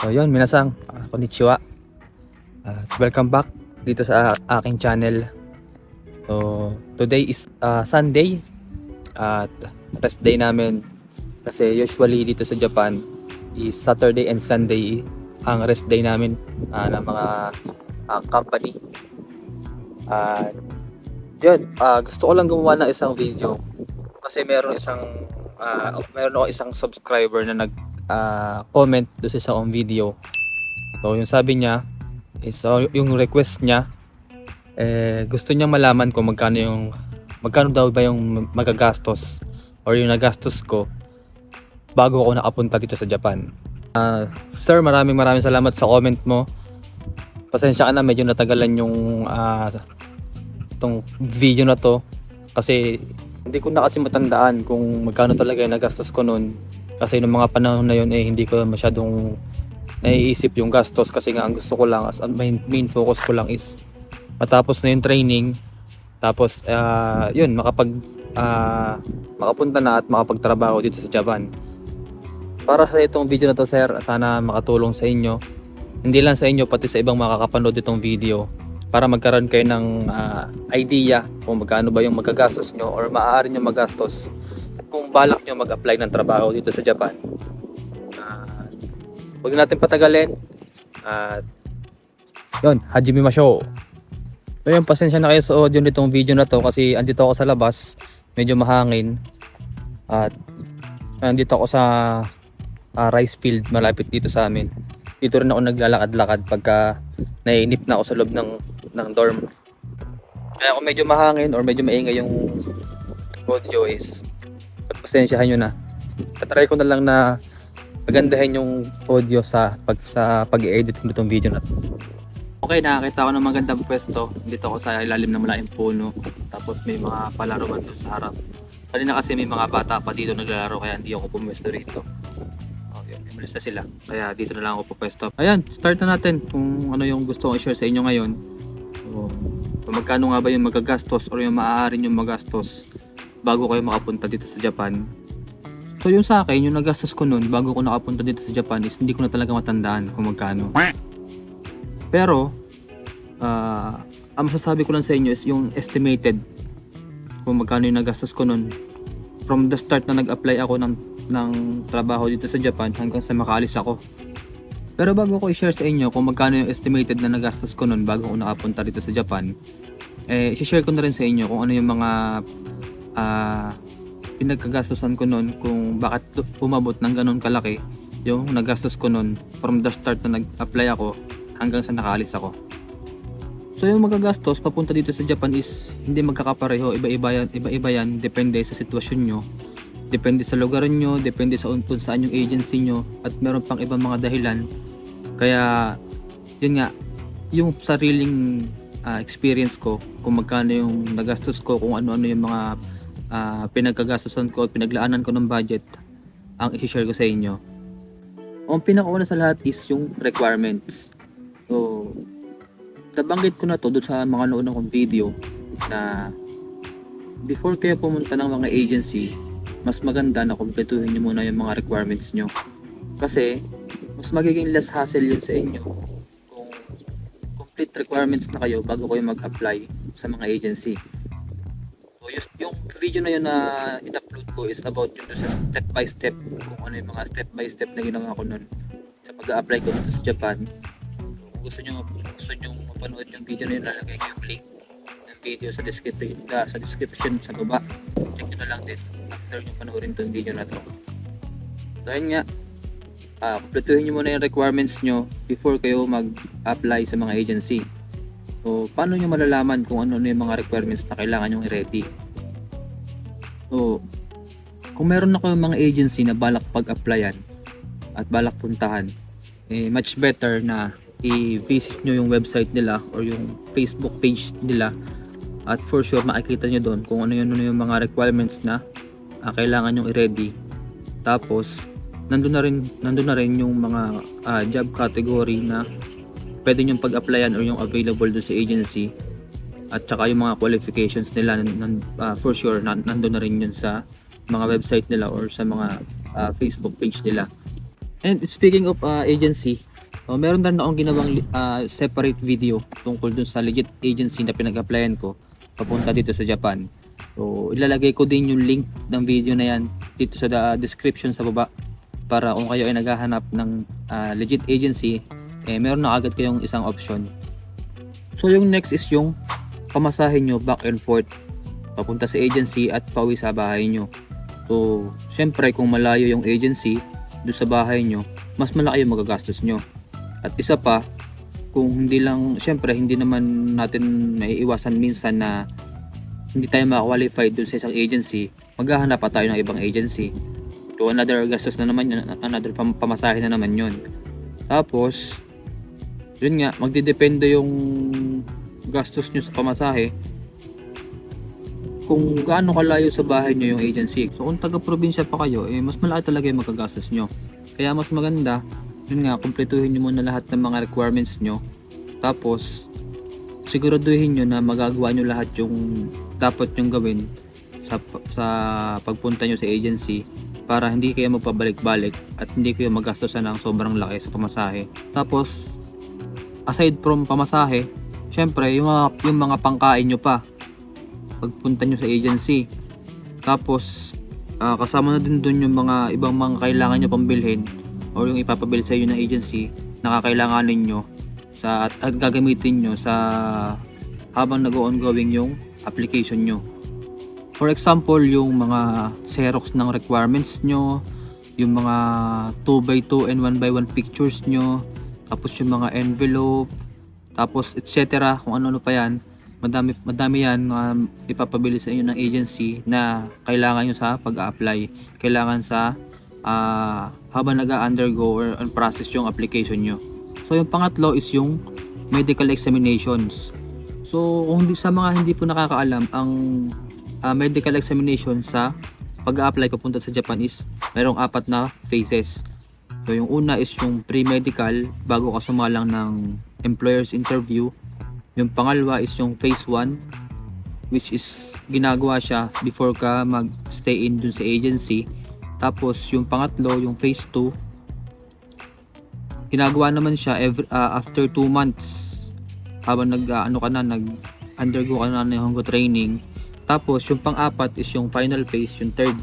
So yun, minasang, uh, konnichiwa. At welcome back dito sa aking channel. So today is uh, Sunday at rest day namin kasi usually dito sa Japan is Saturday and Sunday ang rest day namin uh, ng mga uh, company. At yun, uh, gusto ko lang gumawa ng isang video kasi meron isang uh, meron ako isang subscriber na nag uh, comment doon sa isang video. So yung sabi niya is uh, yung request niya eh gusto niya malaman kung magkano yung magkano daw ba yung magagastos or yung nagastos ko bago ako nakapunta dito sa Japan. Ah, sir, maraming maraming salamat sa comment mo. Pasensya ka na medyo natagalan yung ah, itong video na to kasi hindi ko na kasi matandaan kung magkano talaga yung nagastos ko noon kasi nung mga panahon na yun eh hindi ko masyadong naiisip yung gastos. Kasi nga ang gusto ko lang as main, main focus ko lang is matapos na yung training. Tapos ah, yun makapag ah, makapunta na at makapagtrabaho dito sa Japan. Para sa itong video na to sir sana makatulong sa inyo. Hindi lang sa inyo pati sa ibang makakapanood itong video. Para magkaroon kayo ng ah, idea kung magkano ba yung magagastos nyo or maaari nyo magastos kung balak nyo mag-apply ng trabaho dito sa Japan. Ah, huwag natin patagalin. At yun, Hajime Masho. So yun, pasensya na kayo sa audio nitong video na to kasi andito ako sa labas, medyo mahangin. At andito ako sa ah, rice field malapit dito sa amin. Dito rin ako naglalakad-lakad pagka naiinip na ako sa loob ng, ng dorm. Kaya kung medyo mahangin or medyo maingay yung audio is pagpasensyahan nyo na. Tatry ko na lang na pagandahin yung audio sa pag sa pag-edit nitong video na to. Okay, nakakita ko ng magandang pwesto. Dito ako sa ilalim ng malaking puno. Tapos may mga palaruan doon sa harap. Kanina kasi may mga bata pa dito naglalaro kaya hindi ako pumwesto rito. Oh, yun, umalis na sila. Kaya dito na lang ako pupwesto. Ayan, start na natin kung ano yung gusto kong i-share sa inyo ngayon. So, kung magkano nga ba yung magagastos or yung maaari yung magastos bago kayo makapunta dito sa Japan. So yung sa akin, yung nagastos ko noon bago ko nakapunta dito sa Japan is hindi ko na talaga matandaan kung magkano. Pero, ah ang masasabi ko lang sa inyo is yung estimated kung magkano yung nagastos ko noon. From the start na nag-apply ako ng, ng trabaho dito sa Japan hanggang sa makaalis ako. Pero bago ko i-share sa inyo kung magkano yung estimated na nagastos ko noon bago ko nakapunta dito sa Japan, eh, i-share ko na rin sa inyo kung ano yung mga ah pinagkagastosan ko noon kung bakit umabot ng ganun kalaki yung nagastos ko noon from the start na nag-apply ako hanggang sa nakaalis ako. So yung magagastos papunta dito sa Japan is hindi magkakapareho, iba-iba yan, iba-iba yan depende sa sitwasyon nyo, depende sa lugar nyo, depende sa kung saan yung agency nyo at meron pang ibang mga dahilan. Kaya yun nga, yung sariling ah, experience ko kung magkano yung nagastos ko, kung ano-ano yung mga ah, pinagkagastosan ko at pinaglaanan ko ng budget ang i-share ko sa inyo. Ang pinakauna sa lahat is yung requirements. So, nabanggit ko na to doon sa mga noon kong video na before kayo pumunta ng mga agency, mas maganda na kumpletuhin nyo muna yung mga requirements nyo. Kasi, mas magiging less hassle yun sa inyo kung complete requirements na kayo bago kayo mag-apply sa mga agency. Yung, yung video na yun na in-upload ko is about yun sa step by step kung ano yung mga step by step na ginawa ko nun sa pag-apply ko dito sa Japan. Kung gusto nyo, gusto nyo mapanood yung video na yun, lalagay ko yung link ng video sa description, sa description sa baba. Check nyo na lang din after nyo panoorin tong video na to. So, ayun nga, ah kumpletuhin nyo muna yung requirements nyo before kayo mag-apply sa mga agency. So, paano nyo malalaman kung ano na yung mga requirements na kailangan nyo i-ready? So, kung meron na kayong mga agency na balak pag-applyan at balak puntahan, eh, much better na i-visit nyo yung website nila or yung Facebook page nila at for sure makikita nyo doon kung ano yun ano yung mga requirements na ah, kailangan nyo i-ready. Tapos, nandun na rin, nandun na rin yung mga ah, job category na pwede nyo pag-applyan or yung available doon sa agency at saka yung mga qualifications nila ah, for sure nan, nandun na rin yun sa mga website nila or sa mga ah, Facebook page nila. And speaking of ah, agency, So, meron din akong ginawang ah, separate video tungkol dun sa legit agency na pinag-applyan ko papunta dito sa Japan. So, ilalagay ko din yung link ng video na yan dito sa description sa baba para kung kayo ay naghahanap ng ah, legit agency, eh, meron na agad kayong isang option. So, yung next is yung pamasahin nyo back and forth papunta sa agency at pauwi sa bahay nyo. So, syempre kung malayo yung agency doon sa bahay nyo, mas malaki yung magagastos nyo. At isa pa, kung hindi lang, syempre hindi naman natin maiiwasan minsan na hindi tayo makakwalified doon sa isang agency, maghahanap pa tayo ng ibang agency. So another gastos na naman yun, another pam- pamasahe na naman yun. Tapos, yun nga, magdidepende yung gastos nyo sa pamasahe kung gaano kalayo sa bahay nyo yung agency. So kung taga-probinsya pa kayo, eh, mas malaki talaga yung magagastos nyo. Kaya mas maganda, yun nga, kumpletuhin nyo muna lahat ng mga requirements nyo. Tapos, siguraduhin nyo na magagawa nyo lahat yung dapat nyong gawin sa, sa pagpunta nyo sa agency para hindi kayo magpabalik-balik at hindi kayo magastosan ng sobrang laki sa pamasahe. Tapos, aside from pamasahe, syempre, yung mga, yung mga pangkain nyo pa pagpunta nyo sa agency. Tapos, ah, kasama na din dun yung mga ibang mga kailangan nyo pambilhin or yung ipapabil sa inyo ng agency na kakailanganin nyo sa, at, at gagamitin nyo sa habang nag-ongoing yung application nyo. For example, yung mga xerox ng requirements nyo, yung mga 2x2 and 1x1 pictures nyo, tapos yung mga envelope, tapos etc. kung ano-ano pa yan madami madami yan um, ipapabili sa inyo ng agency na kailangan nyo sa pag-apply kailangan sa ah, habang nag-undergo or process yung application nyo. So yung pangatlo is yung medical examinations. So kung hindi sa mga hindi po nakakaalam ang ah, medical examination sa pag-apply papunta sa Japan is merong apat na phases. So yung una is yung pre-medical bago ka sumalang ng employer's interview yung pangalawa is yung phase 1 which is ginagawa siya before ka mag-stay in dun sa agency. Tapos yung pangatlo, yung phase 2 ginagawa naman siya every, ah, after 2 months habang nag ah, ano ka na nag undergo ka na ng Hongo training. Tapos yung pang-apat is yung final phase, yung third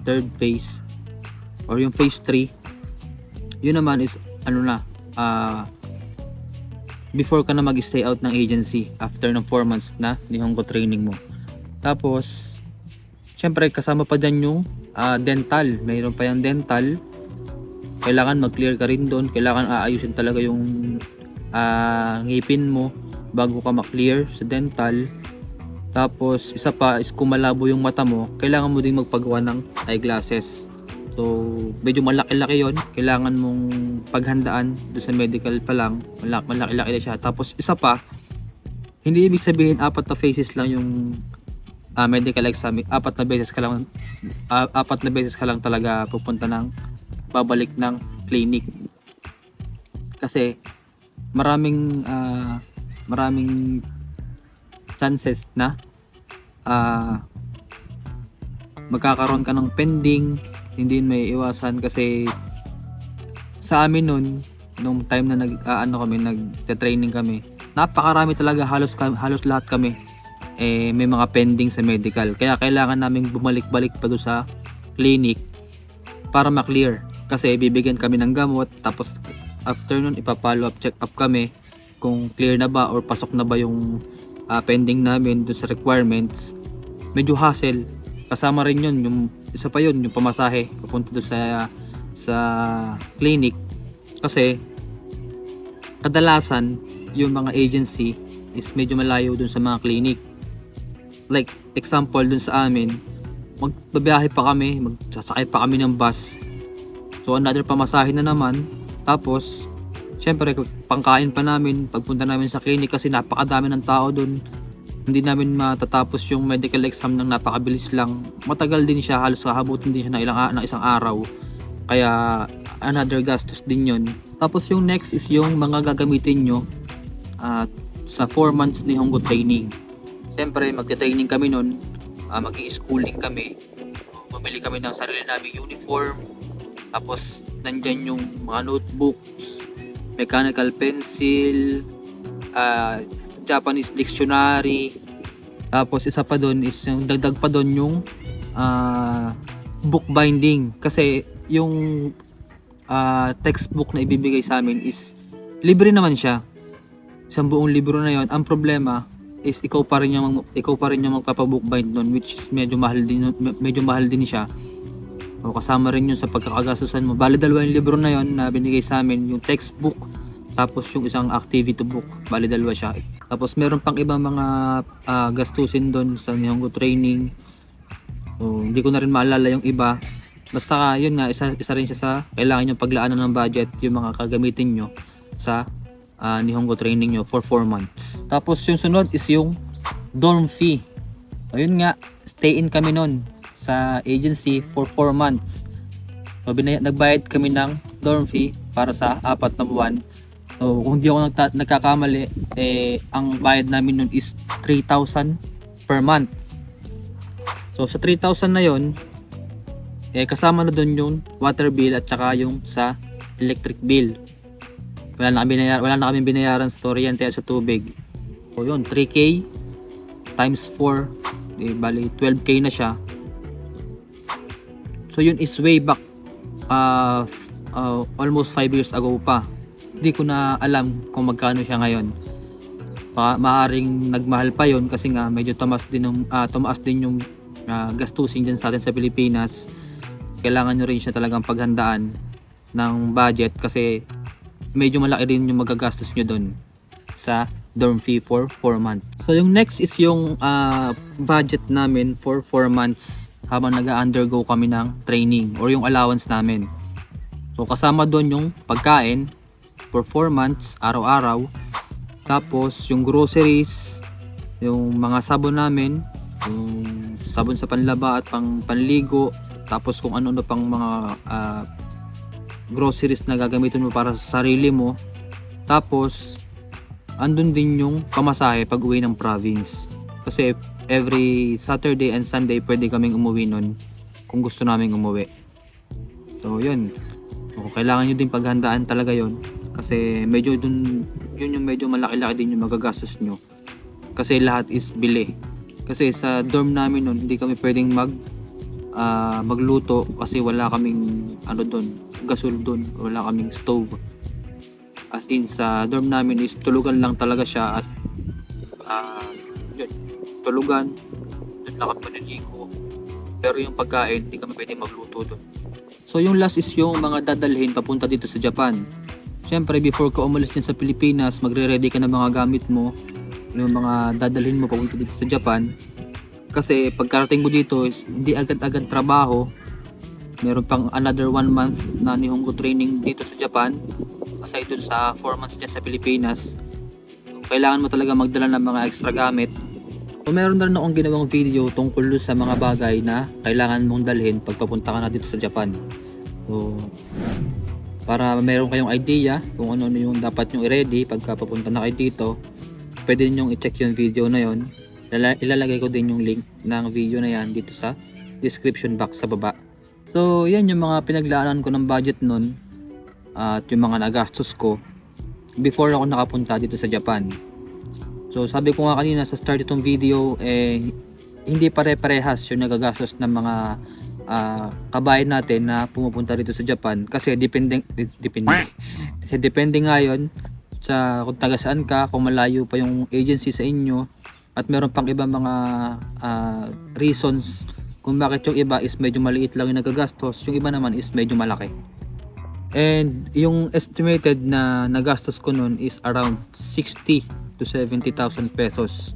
third phase or yung phase 3. Yun naman is ano na ah before ka na mag-stay out ng agency after ng 4 months na ni Hongo training mo. Tapos, syempre kasama pa dyan yung ah, dental. Mayroon pa yung dental. Kailangan mag-clear ka rin doon. Kailangan aayusin talaga yung ah, ngipin mo bago ka ma-clear sa dental. Tapos, isa pa is kung malabo yung mata mo, kailangan mo din magpagawa ng eyeglasses. So, medyo malaki-laki yon Kailangan mong paghandaan do sa medical pa lang. Malaki- Malaki-laki na siya. Tapos, isa pa, hindi ibig sabihin apat na phases lang yung ah, medical exam. Apat na beses ka lang, ah, apat na beses ka lang talaga pupunta ng babalik ng clinic. Kasi, maraming ah, maraming chances na ah magkakaroon ka ng pending hindi may iwasan kasi sa amin nun nung time na nag ah, ano kami nag-training kami napakarami talaga halos halos lahat kami eh may mga pending sa medical. Kaya kailangan naming bumalik-balik pa do sa clinic para ma-clear. Kasi bibigyan kami ng gamot tapos after nun ipa-follow up check up kami kung clear na ba or pasok na ba yung ah, pending namin dun sa requirements. Medyo hassle kasama rin yun yung isa pa yun yung pamasahe papunta doon sa sa clinic. Kasi kadalasan yung mga agency is medyo malayo dun sa mga clinic. Like example dun sa amin magbabiyahe pa kami magsasakay pa kami ng bus. So another pamasahe na naman. Tapos syempre pangkain pa namin pagpunta namin sa clinic kasi napakadami ng tao dun hindi namin matatapos yung medical exam ng napakabilis lang. Matagal din siya, halos kahabutin din siya ng, ilang, ng isang araw. Kaya another gastos din yon. Tapos yung next is yung mga gagamitin nyo at sa 4 months ni Hongo training. Siyempre, magte-training kami nun, uh, mag-i-schooling kami, bumili kami ng sarili naming uniform, tapos nandyan yung mga notebooks, mechanical pencil, ah, Japanese dictionary. Tapos isa pa doon is yung dagdag pa doon yung ah, book binding kasi yung ah, textbook na ibibigay sa amin is libre naman siya. Isang buong libro na yon. Ang problema is ikaw pa rin yung ikaw pa rin yung magpapabookbind nun which is medyo mahal din medyo mahal din siya. O kasama rin yun sa pagkakagastusan mo. Bali dalawa yung libro na yon na binigay sa amin, yung textbook tapos yung isang activity book. Bali dalawa siya. Tapos meron pang ibang mga ah, gastusin doon sa Nihongo training. So, hindi ko na rin maalala yung iba. Basta yun nga, isa, isa rin siya sa kailangan yung paglaanan ng budget yung mga kagamitin nyo sa ah, Nihongo training nyo for 4 months. Tapos yung sunod is yung dorm fee. Ayun nga, stay in kami nun sa agency for 4 months. So, binay- nagbayad kami ng dorm fee para sa apat na buwan. So, kung di ako nagta- nagkakamali, eh, ang bayad namin nun is 3,000 per month. So, sa 3,000 na yon eh, kasama na doon yung water bill at saka yung sa electric bill. Wala na, kami binayaran, wala na kami binayaran sa kuryente at sa tubig. So, yun, 3K times 4, eh, bali 12K na siya. So, yun is way back uh, uh, almost 5 years ago pa. Hindi ko na alam kung magkano siya ngayon. Pa, maaring nagmahal pa yon kasi nga medyo tumaas din yung ah, tumaas din yung ah, gastusin diyan sa atin sa Pilipinas. Kailangan nyo rin siya talagang paghandaan ng budget kasi medyo malaki din yung magagastos nyo doon sa dorm fee for 4 months. So yung next is yung ah, budget namin for 4 months habang nag-undergo kami ng training or yung allowance namin. So kasama doon yung pagkain for 4 months araw-araw. Tapos yung groceries, yung mga sabon namin, yung sabon sa panlaba at pang panligo, tapos kung ano-ano pang mga ah, groceries na gagamitin mo para sa sarili mo. Tapos andun din yung pamasahe pag uwi ng province. Kasi every Saturday and Sunday pwede kaming umuwi nun kung gusto naming umuwi. So yun. So, kailangan nyo din paghandaan talaga yon kasi medyo dun yun yung medyo malaki-laki din yung magagastos nyo. Kasi lahat is bili. Kasi sa dorm namin nun, hindi kami pwedeng mag ah, magluto kasi wala kaming ano doon, gasol doon, wala kaming stove. As in sa dorm namin is tulugan lang talaga siya at ah, yun, tulugan, doon lang kami maniligo. Pero yung pagkain, hindi kami pwedeng magluto doon. So yung last is yung mga dadalhin papunta dito sa Japan. Siyempre, before ka umalis din sa Pilipinas, magre-ready ka ng mga gamit mo, yung mga dadalhin mo papunta dito sa Japan. Kasi pagkarating mo dito is hindi agad-agad trabaho. Meron pang another one month na Nihongo training dito sa Japan. Aside dun sa 4 months dyan sa Pilipinas. Kailangan mo talaga magdala ng mga extra gamit. So, meron na rin akong ginawang video tungkol sa mga bagay na kailangan mong dalhin pag papunta ka na dito sa Japan. So, para meron kayong idea kung ano yung dapat nyo i-ready pagka papunta na kayo dito pwede nyo i-check yung video na yon Lala- ilalagay ko din yung link ng video na yan dito sa description box sa baba. So yan yung mga pinaglaanan ko ng budget nun at yung mga nagastos ko before ako nakapunta dito sa Japan. So sabi ko nga kanina sa start itong video eh hindi pare-parehas yung nagagastos ng mga ah, kabayan natin na pumupunta rito sa Japan kasi depende de- depende kasi depende nga sa kung taga saan ka kung malayo pa yung agency sa inyo at meron pang ibang mga ah, reasons kung bakit yung iba is medyo maliit lang yung nagagastos yung iba naman is medyo malaki. And yung estimated na nagastos ko nun is around 60 to 70,000 pesos.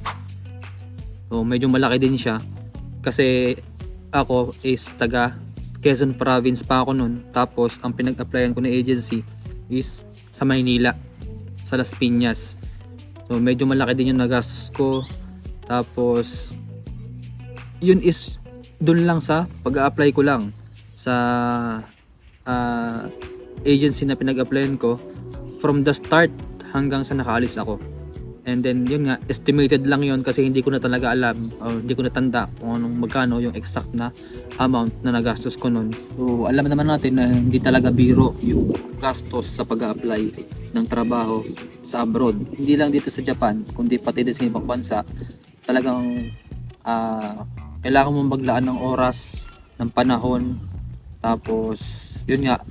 So medyo malaki din siya kasi ako is taga Quezon province pa ako nun. Tapos ang pinag-applyan ko na agency is sa Maynila, sa Las Piñas. So medyo malaki din yung nagastos ko. Tapos yun is dun lang sa pag-apply ko lang sa ah, agency na pinag-applyan ko from the start hanggang sa nakaalis ako. And then yun nga, estimated lang yun kasi hindi ko na talaga alam o hindi ko natanda kung anong magkano yung exact na amount na nagastos ko nun. So alam naman natin na hindi talaga biro yung gastos sa pag apply ng trabaho sa abroad. Hindi lang dito sa Japan, kundi pati din sa ibang bansa. Talagang ah, kailangan mo maglaan ng oras, ng panahon, tapos yun nga,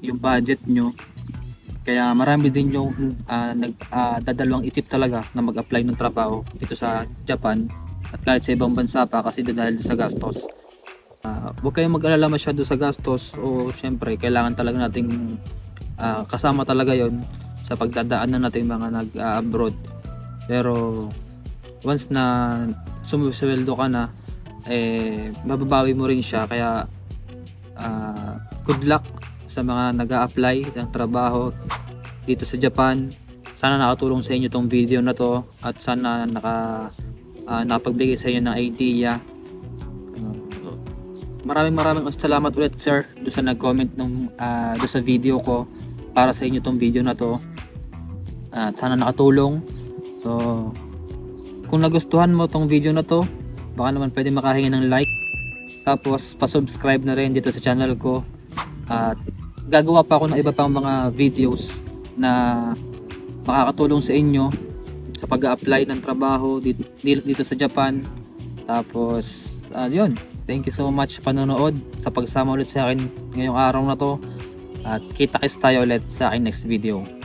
yung budget nyo kaya marami din yung ah, nag ah, dadalawang isip talaga na mag-apply ng trabaho dito sa Japan at kahit sa ibang bansa pa kasi dahil sa gastos. Ah, huwag kayong mag-alala masyado sa gastos o syempre kailangan talaga nating ah, kasama talaga yon sa pagdadaanan natin mga nag-abroad. Pero once na sumusweldo ka na eh mababawi mo rin siya kaya ah, good luck sa mga nag apply ng trabaho dito sa Japan. Sana nakatulong sa inyo tong video na to at sana naka ah, nakapagbigay sa inyo ng idea. Uh, maraming maraming salamat ulit sir do sa nag-comment ng ah, do sa video ko para sa inyo tong video na to. At sana nakatulong. So kung nagustuhan mo tong video na to, baka naman pwede makahingi ng like. Tapos pa-subscribe na rin dito sa channel ko. At gagawa pa ako ng iba pang mga videos na makakatulong sa inyo sa pag-apply ng trabaho dito, dito sa Japan. Tapos, ah, yun. Thank you so much sa panonood, sa pagsama ulit sa akin ngayong araw na to. At kita-kits tayo ulit sa aking next video.